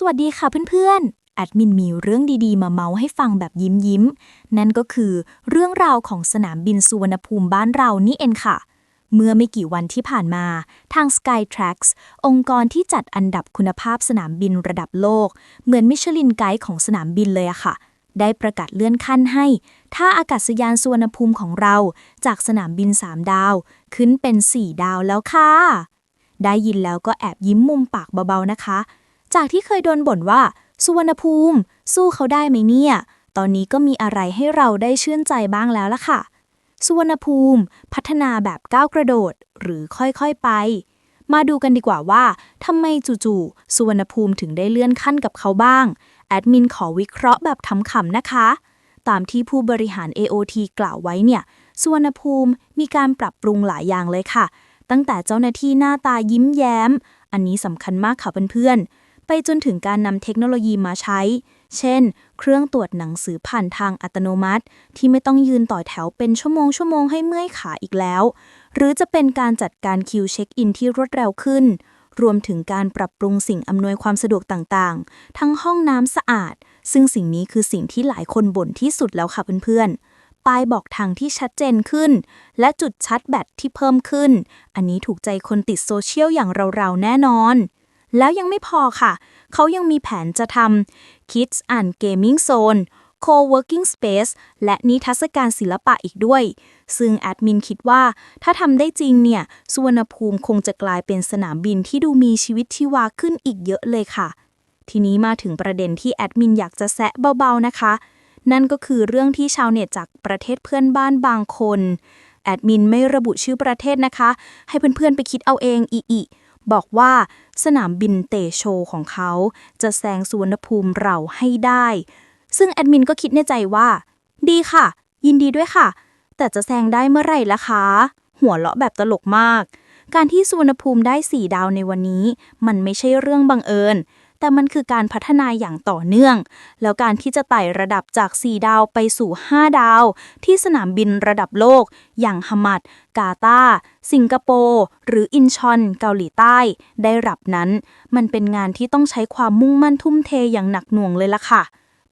สวัสดีค่ะเพื่อนๆแอดมินมีเรื่องดีๆ มาเมาให้ฟังแบบยิ้มยิ้มๆนั่นก็คือเรื่องราวของสนามบินสุวรรณภูมิบ้านเรานี่เองค่ะ เมื่อไม่กี่วันที่ผ่านมา ทาง Skytrax องค์กรที่จัดอันดับคุณภาพสนามบินระดับโลก เหมือนมิชลินไกด์ของสนามบินเลยอะค่ะ ได้ประกาศเลื่อนขั้นให้ ท่าอากาศยานสุวรรณภูมิของเรา จากสนามบิน 3 ดาว ขึ้นเป็น 4 ดาวแล้วค่ะ ได้ยินแล้วก็แอบยิ้มมุมปากเบาๆนะคะ จากที่เคยโดนบ่นว่า สุวรรณภูมิ สู้เขาได้ไหมเนี่ย ตอนนี้ก็มีอะไรให้เราได้ชื่นใจบ้างแล้วล่ะค่ะ สุวรรณภูมิ พัฒนาแบบก้าวกระโดด หรือค่อยๆไป มาดูกันดีกว่าว่าทำไมจู่ๆสุวรรณภูมิถึงได้เลื่อนขั้นกับเขาบ้าง แอดมินขอวิเคราะห์แบบขำๆนะคะ ตามที่ผู้บริหาร AOT กล่าวไว้เนี่ยสุวรรณภูมิมีการปรับปรุงหลายอย่างเลยค่ะ ตั้งแต่เจ้าหน้าที่หน้าตายิ้มแย้ม อันนี้สำคัญมากค่ะเพื่อนๆ ไปจนถึงการนำเทคโนโลยีมาใช้ เช่น เครื่องตรวจหนังสือผ่านทางอัตโนมัติ ที่ไม่ต้องยืนต่อแถวเป็นชั่วโมงชั่วโมงให้เมื่อยขาอีกแล้ว หรือจะเป็นการจัดการคิวเช็คอินที่รวดเร็วขึ้น รวมถึงการปรับปรุงสิ่งอำนวยความสะดวกต่างๆ ทั้งห้องน้ำสะอาด ซึ่งสิ่งนี้คือสิ่งที่หลายคนบ่นที่สุดแล้วค่ะเพื่อนๆป้ายบอกทางที่ชัดเจนขึ้น และจุดชาร์จแบตที่เพิ่มขึ้น อันนี้ถูกใจคนติดโซเชียลอย่างเราๆแน่นอน แล้วยังไม่พอค่ะ เขายังมีแผนจะทำ Kids and Gaming Zone Co-working Space และนิทรรศการศิลปะอีกด้วย ซึ่งแอดมินคิดว่า ถ้าทำได้จริงเนี่ย สุวรรณภูมิคงจะกลายเป็นสนามบินที่ดูมีชีวิตชีวาขึ้นอีกเยอะเลยค่ะ ทีนี้มาถึงประเด็นที่แอดมินอยากจะแซะเบาๆนะคะ นั่นก็คือเรื่องที่ชาวเน็ตจากประเทศเพื่อนบ้านบางคน แอดมินไม่ระบุชื่อประเทศนะคะ ให้เพื่อนๆไปคิดเอาเองอีอ บอกว่าสนามบินเตโชของเขาจะแซงสุวรรณภูมิเราให้ได้ ซึ่งแอดมินก็คิดในใจว่า ดีค่ะ ยินดีด้วยค่ะ แต่จะแซงได้เมื่อไหร่ล่ะคะ หัวเราะแบบตลกมาก การที่สุวรรณภูมิได้ 4 ดาวในวันนี้ มันไม่ใช่เรื่องบังเอิญ แต่มันคือการพัฒนาอย่างต่อเนื่อง แล้วการที่จะไต่ระดับจาก 4 ดาวไปสู่ 5 ดาว ที่สนามบินระดับโลก อย่างฮามัด กาตาสิงคโปร์ หรืออินชอน เกาหลีใต้ ได้รับนั้น มันเป็นงานที่ต้องใช้ความมุ่งมั่นทุ่มเทอย่างหนักหน่วงเลยล่ะค่ะ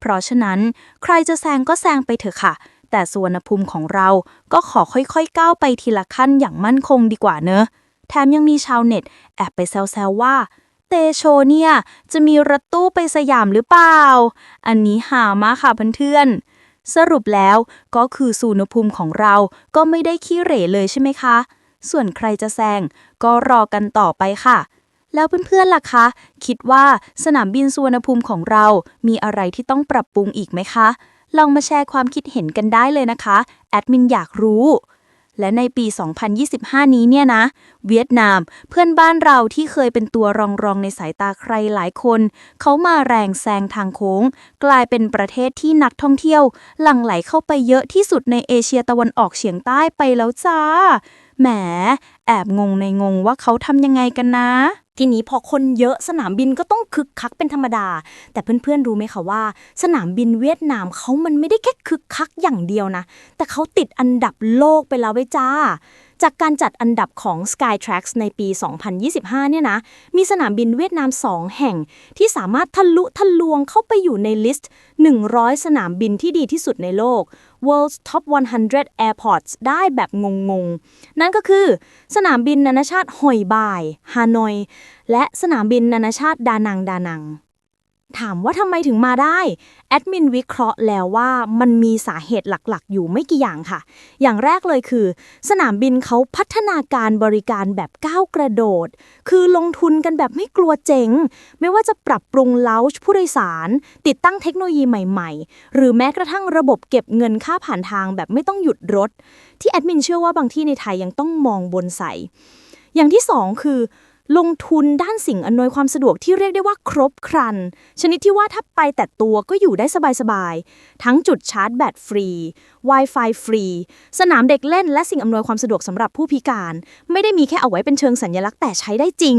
เพราะฉะนั้น ใครจะแซงก็แซงไปเถอะค่ะ แต่สุวรรณภูมิของเราก็ขอค่อยๆก้าวไปทีละขั้นอย่างมั่นคงดีกว่าเนอะแถมยังมีชาวเน็ต แอบไปแซวๆว่า เตโชเนี่ย จะมีรถตู้ไปสยามหรือเปล่า อันนี้หามาค่ะเพื่อนๆสรุปแล้วก็คือสุวรรณภูมิของเราก็ไม่ได้ขี้เหร่เลยใช่ไหมคะ ส่วนใครจะแซงก็รอกันต่อไปค่ะ แล้วเพื่อนๆล่ะคะ คิดว่าสนามบินสุวรรณภูมิของเรา มีอะไรที่ต้องปรับปรุงอีกไหมคะ ลองมาแชร์ความคิดเห็นกันได้เลยนะคะ แอดมินอยากรู้ และในปี 2025 นี้เนี่ยนะ เวียดนาม เพื่อนบ้านเราที่เคยเป็นตัวรองรองในสายตาใครหลายคน เขามาแรงแซงทางโค้ง กลายเป็นประเทศที่นักท่องเที่ยว หลั่งไหลเข้าไปเยอะที่สุดในเอเชียตะวันออกเฉียงใต้ไปแล้วจ้าแหม แอบงงในงงว่าเขาทำยังไงกันนะ ทีนี้พอคนเยอะสนามบินก็ต้องคึกคักเป็นธรรมดา แต่เพื่อนๆรู้ไหมคะว่า สนามบินเวียดนามเขามันไม่ได้แค่คึกคักอย่างเดียวนะ แต่เขาติดอันดับโลกไปแล้วเว้จ้าจากการจัดอันดับของ Skytrax ในปี 2025 เนี่ยนะ มีสนามบินเวียดนาม 2 แห่ง ที่สามารถทะลุทะลวงเข้าไปอยู่ในลิสต์ 100 สนามบินที่ดีที่สุดในโลก World's Top 100 Airports ได้แบบงงๆ นั่นก็คือ สสนามบินนานาชาติฮอยบาย ฮานอย และสนามบินนานาชาติดานังดานัง ถามว่าทำไมถึงมาได้ แอดมินวิเคราะห์แล้วว่ามันมีสาเหตุหลักๆ อยู่ไม่กี่อย่างค่ะ อย่างแรกเลยคือ สนามบินเขาพัฒนาการบริการแบบก้าวกระโดด คือลงทุนกันแบบไม่กลัวเจ๊งไม่ว่าจะปรับปรุงเลาช์ผู้โดยสาร ติดตั้งเทคโนโลยีใหม่ๆ หรือแม้กระทั่งระบบเก็บเงินค่าผ่านทางแบบไม่ต้องหยุดรถ ที่แอดมินเชื่อว่าบางที่ในไทยยังต้องมองบนใสอย่างที่สองคือ ลงทุนด้านสิ่งอำนวยความสะดวกที่เรียกได้ว่าครบครัน ชนิดที่ว่าถ้าไปแต่ตัวก็อยู่ได้สบายๆ ทั้งจุดชาร์จแบตฟรี Wi-Fi ฟรี สนามเด็กเล่นและสิ่งอำนวยความสะดวกสำหรับผู้พิการ ไม่ได้มีแค่เอาไว้เป็นเชิงสัญลักษณ์แต่ใช้ได้จริง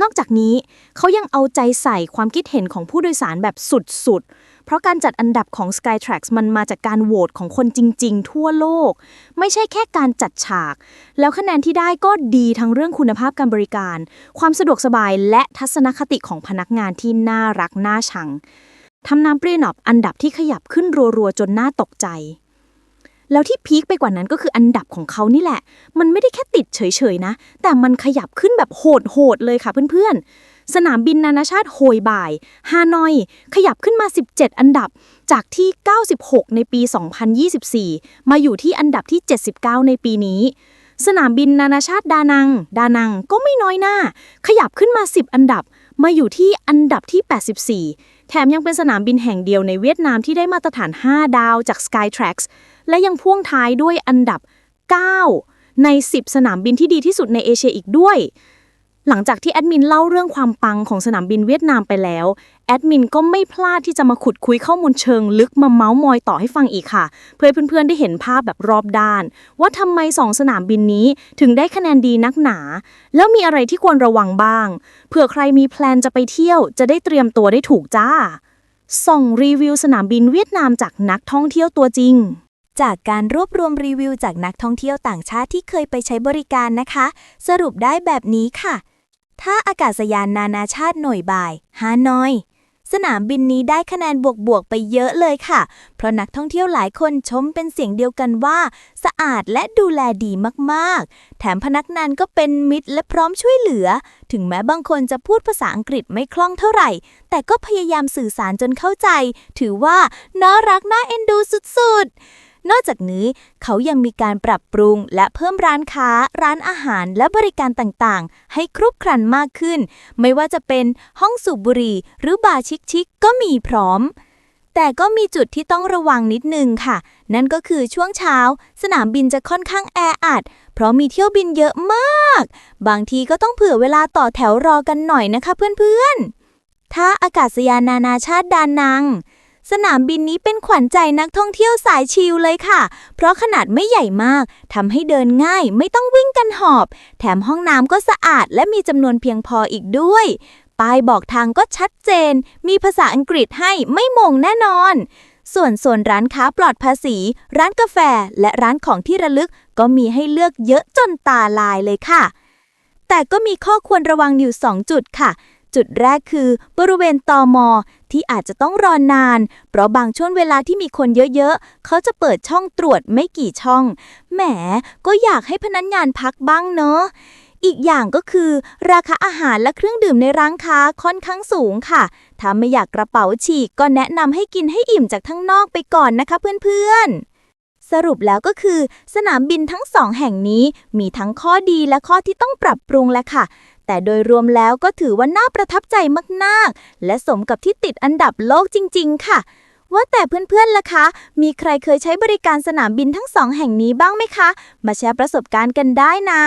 นอกจากนี้เขายังเอาใจใส่ความคิดเห็นของผู้โดยสารแบบสุดๆ เพราะการจัดอันดับของ Skytrax มันมาจากการโหวตของคนจริง ๆ ทั่วโลก ไม่ใช่แค่การจัดฉาก แล้วคะแนนที่ได้ก็ดีทั้งเรื่องคุณภาพการบริการ ความสะดวกสบายและทัศนคติของพนักงานที่น่ารักน่าชังทำน้ำเปรียนอบอันดับที่ขยับขึ้นรัวๆ จนน่าตกใจ แล้วที่พีคไปกว่านั้นก็คืออันดับของเขานี่แหละ มันไม่ได้แค่ติดเฉยๆนะ แต่มันขยับขึ้นแบบโหดๆเลยค่ะเพื่อนๆ สนามบินนานาชาติโฮยบ่าย ฮานอย ขยับขึ้นมา 17 อันดับ จากที่ 96 ในปี 2024 มาอยู่ที่อันดับที่ 79 ในปีนี้ สนามบินนานาชาติดานัง ดานังก็ไม่น้อยหน้า ขยับขึ้นมา 10 อันดับ มาอยู่ที่อันดับที่ 84 แถมยังเป็นสนามบินแห่งเดียวในเวียดนามที่ได้มาตรฐาน 5 ดาวจาก Skytrax และยังพ่วงท้ายด้วยอันดับ 9 ใน 10 สนามบินที่ดีที่สุดในเอเชียอีกด้วย หลังจากที่แอดมินเล่าเรื่องความปังของสนามบินเวียดนามไปแล้ว แอดมินก็ไม่พลาดที่จะมาขุดคุยข้อมูลเชิงลึกมาเมาส์มอยต่อให้ฟังอีกค่ะ เพื่อเพื่อนๆได้เห็นภาพแบบรอบด้าน ว่าทำไมสองสนามบินนี้ถึงได้คะแนนดีนักหนา แล้วมีอะไรที่ควรระวังบ้างเผื่อใครมีแพลนจะไปเที่ยวจะได้เตรียมตัวได้ถูกจ้าส่องรีวิวสนามบินเวียดนามจากนักท่องเที่ยวตัวจริงจากการรวบรวมรีวิวจากนักท่องเที่ยวต่างชาติที่เคยไปใช้บริการนะคะ สรุปได้แบบนี้ค่ะ ถ้าอากาศยานนานาชาติหน่วยบ่ายฮานอย สนามบินนี้ได้คะแนนบวกๆไปเยอะเลยค่ะ เพราะนักท่องเที่ยวหลายคนชมเป็นเสียงเดียวกันว่า สะอาดและดูแลดีมากๆ แถมพนักงานก็เป็นมิตรและพร้อมช่วยเหลือ ถึงแม้บางคนจะพูดภาษาอังกฤษไม่คล่องเท่าไหร่ แต่ก็พยายามสื่อสารจนเข้าใจ ถือว่าน่ารักน่าเอ็นดูสุดๆ นอกจากนี้เขายังมีการปรับปรุงและเพิ่มร้านค้า ร้านอาหารและบริการต่างๆ ให้ครบครันมากขึ้น ไม่ว่าจะเป็นห้องสูบบุหรี่หรือบาร์ชิคๆก็มีพร้อมแต่ก็มีจุดที่ต้องระวังนิดนึงค่ะ นั่นก็คือช่วงเช้า สนามบินจะค่อนข้างแออัด เพราะมีเที่ยวบินเยอะมาก บางทีก็ต้องเผื่อเวลาต่อแถวรอกันหน่อยนะคะเพื่อนๆ ถ้าอากาศยานนานาชาติดานัง สนามบินนี้เป็นขวัญใจนักท่องเที่ยวสายชิลเลยค่ะ เพราะขนาดไม่ใหญ่มากทำให้เดินง่ายไม่ต้องวิ่งกันหอบ แถมห้องน้ำก็สะอาดและมีจำนวนเพียงพออีกด้วย ป้ายบอกทางก็ชัดเจน มีภาษาอังกฤษให้ไม่มงแน่นอน ส่วนโซนร้านค้าปลอดภาษี ร้านกาแฟ และร้านของที่ระลึกก็มีให้เลือกเยอะจนตาลายเลยค่ะ แต่ก็มีข้อควรระวังอยู่ 2 จุดค่ะ จุดแรกคือบริเวณตอมอที่อาจจะต้องรอนาน เพราะบางช่วงเวลาที่มีคนเยอะๆ เขาจะเปิดช่องตรวจไม่กี่ช่อง แหม ก็อยากให้พนักงานพักบ้างเนาะอีกอย่างก็คือ ราคาอาหารและเครื่องดื่มในร้านค้าค่อนข้างสูงค่ะ ถ้าไม่อยากกระเป๋าฉีกก็แนะนำให้กินให้อิ่มจากทั้งนอกไปก่อนนะคะเพื่อนๆ สรุปแล้วก็คือ สนามบินทั้งสองแห่งนี้มีทั้งข้อดีและข้อที่ต้องปรับปรุงแหละค่ะ แต่โดยรวมแล้วก็ถือว่าน่าประทับใจมากๆ และสมกับที่ติดอันดับโลกจริง ๆ ค่ะ ว่าแต่เพื่อนๆล่ะคะ มีใครเคยใช้บริการสนามบินทั้งสองแห่งนี้บ้างไหมคะ มาแชร์ประสบการณ์กันได้นะ